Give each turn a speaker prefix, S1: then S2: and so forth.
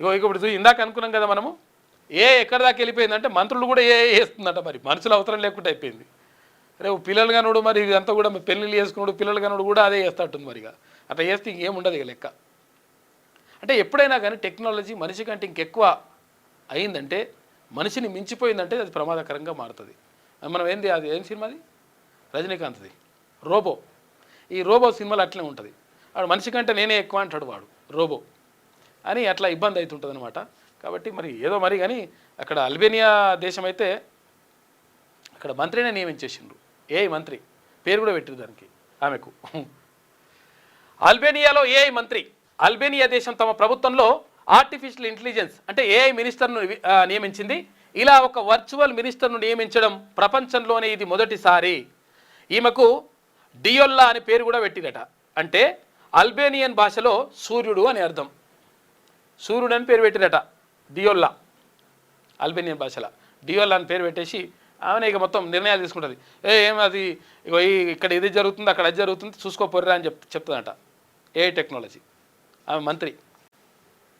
S1: ఇగో ఇక ఇప్పుడు చూ- ఇందాక అనుకున్నాం కదా మనము ఏ ఎక్కడి దాకా వెళ్ళిపోయిందంటే మంత్రులు కూడా ఏ వేస్తుందంట మరి. మనుషులు అవసరం లేకుండా అయిపోయింది. రేపు పిల్లలు కనుడు మరి ఇదంతా కూడా పెళ్ళిళ్ళు చేసుకున్నాడు పిల్లలు కనుడు కూడా అదే చేస్తట్టుంది మరి ఇక. అట్లా చేస్తే ఇంకేముండదు ఇక లెక్క. అంటే ఎప్పుడైనా కానీ టెక్నాలజీ మనిషి కంటే ఇంకెక్కువ అయిందంటే మనిషిని మించిపోయిందంటే అది ప్రమాదకరంగా మారుతుంది. అది మనం ఏంది అది ఏం సినిమాది రజనీకాంత్ది. రోబో. ఈ రోబో సినిమాలు అట్లే ఉంటుంది. వాడు మనిషి కంటే నేనే ఎక్కువ అంటాడు వాడు రోబో. అని అట్లా ఇబ్బంది అవుతుంటుంది అనమాట కాబట్టి మరి ఏదో మరి కానీ అక్కడ అల్బేనియా దేశం అయితే అక్కడ మంత్రినే నియమించేసిండ్రు. ఏ మంత్రి? పేరు కూడా పెట్టిరు దానికి ఆమెకు. అల్బేనియాలో ఏఐ మంత్రి? అల్బేనియా దేశం తమ ప్రభుత్వంలో ఆర్టిఫిషియల్ ఇంటెలిజెన్స్ అంటే ఏఐ మినిస్టర్ను నియమించింది. ఇలా ఒక వర్చువల్ మినిస్టర్ను నియమించడం ప్రపంచంలోనే ఇది మొదటిసారి. ఈమెకు డియోల్లా అనే పేరు కూడా పెట్టిరట. అంటే అల్బేనియన్ భాషలో సూర్యుడు అని అర్థం. సూర్యుడు అని పేరు పెట్టిరట డియోల్లా అల్బేనియన్ భాషలో. డియోల్లా అని పేరు పెట్టేసి ఆమె ఇక మొత్తం నిర్ణయాలు తీసుకుంటుంది. ఏ ఏం అది? ఇగో ఇక్కడ ఇది జరుగుతుంది అక్కడ అది జరుగుతుంది చూసుకోపోర్రా అని చెప్ చెప్తుందట. ఏ టెక్నాలజీ? ఆమె మంత్రి.